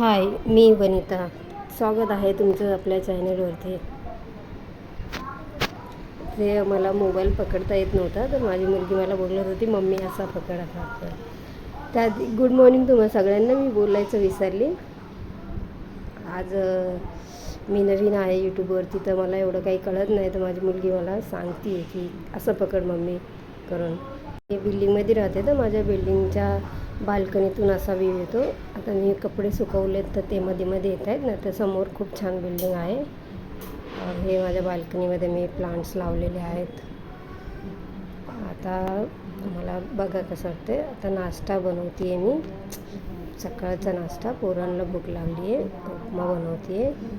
हाय मी वनिता. स्वागत आहे तुमचं आपल्या चॅनलवरती ते मला मोबाईल पकडता येत नव्हता तर माझी मुलगी मला बोलत होती मम्मी असा पकड असा त्यात गुड मॉर्निंग तुम्हाला सगळ्यांना मी बोलायचं विसरली. आज मी नवीन आहे यूट्यूबवरती तर मला एवढं काही कळत नाही तर माझी मुलगी मला सांगते आहे की असं पकड मम्मी करून. मी बिल्डिंगमध्ये राहते तर माझ्या बिल्डिंगच्या बाल्कनीतून असा व्ह्यू येतो. आता मी कपडे सुकवलेत तर ते मध्ये मध्ये येत आहेत ना तर समोर खूप छान बिल्डिंग आहे. हे माझ्या बाल्कनीमध्ये मी प्लांट्स लावलेले आहेत. आता मला बघा कसं वाटते आता नाश्ता बनवते आहे मी. सकाळचा नाश्ता पोरांना भूक लागली आहे उपमा बनवते आहे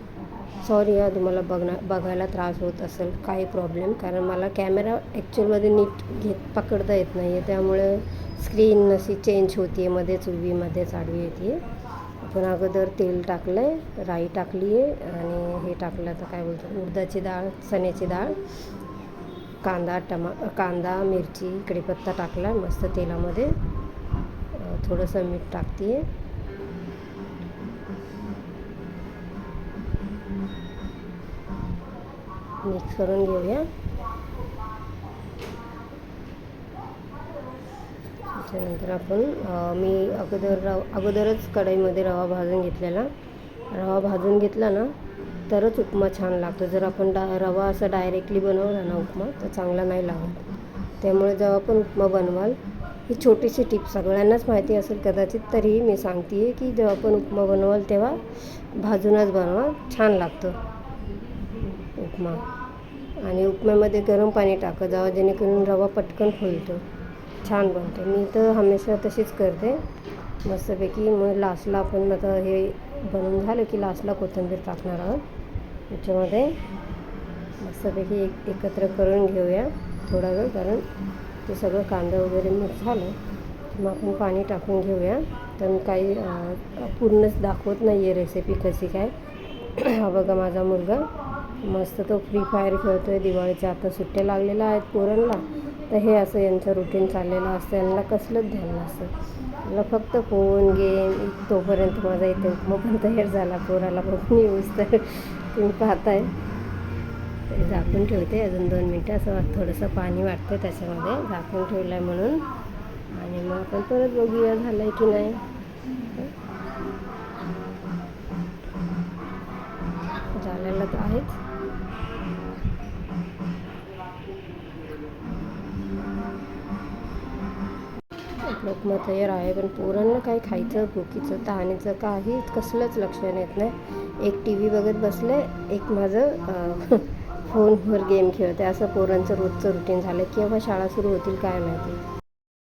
सॉरी हा तुम्हाला बघणार बघायला त्रास होत असेल काही प्रॉब्लेम कारण मला कॅमेरा ॲक्च्युअलमध्ये नीट घेत पकडता येत नाही आहे त्यामुळे स्क्रीन अशी चेंज होते आहे मध्येच उभी मध्येच आडवी येते आपण अगोदर तेल टाकलं आहे राई टाकली आहे आणि हे टाकलं तर काय बोलतो उडदाची डाळ चण्याची डाळ कांदा टमा कांदा मिरची कढीपत्ता टाकला मस्त तेलामध्ये. थोडंसं मीठ टाकते आहे मिक्स करून घेऊया. त्याच्यानंतर आपण मी अगोदर रव अगोदरच कढईमध्ये रवा भाजून घेतलेला. रवा भाजून घेतला ना तरच उपमा छान लागतो. जर आपण डा रवा असा डायरेक्टली बनवला ना उपमा तर चांगला नाही लागत. त्यामुळे जेव्हा आपण उपमा बनवाल ही छोटीशी टिप सगळ्यांनाच माहिती असेल कदाचित तरीही मी सांगते आहे की जेव्हा आपण उपमा बनवाल तेव्हा भाजूनच बनवा छान लागतं. उपमा. आणि उपम्यामध्ये गरम पाणी टाकत जावं जेणेकरून रवा पटकन फुलतो. छान बनतो. मी तर हमेशा तशीच करते. मस्तपैकी मग लास्टला आपण आता हे बनवून झालं की लास्टला कोथिंबीर टाकणार आहोत. त्याच्यामध्ये मस्तपैकी एक एकत्र करून घेऊया थोडा वेळ कारण ते सगळं कांदा वगैरे मग झालं. मग आपण पाणी टाकून घेऊया. तर मी काही पूर्णच दाखवत नाही आहे रेसिपी कशी काय. हा बघा माझा मुलगा. मस्त तो फ्री फायर खेळतो आहे दिवाळीच्या आता सुट्ट्या लागलेल्या आहेत पोरांना. तर हे असं यांचं रुटीन चाललेलं असतं. यांना कसलंच ध्यान नसतं. मला फक्त फोन गेम तोपर्यंत माझा इथे उपमा पण तयार झाला. पोराला बघून न्यूज तर. तुम्ही पाहताय. झाकून ठेवते. अजून दोन मिनटं असं थोडंसं पाणी वाटतं त्याच्यामध्ये. झाकून ठेवलं आहे म्हणून. आणि मग आपण परत बघूया झालं आहे की नाही. झालेलं तर आहेच. लोकमत उपमा तयार आहे पण पोरांना काही खायचं भुकीचं तहानीचं काही कसलंच लक्ष येत नाही. एक टी व्ही बघत बसले एक माझं फोनवर गेम खेळते. असं पोरांचं रोजचं रुटीन झालं. केव्हा शाळा सुरू होतील काय माहिती?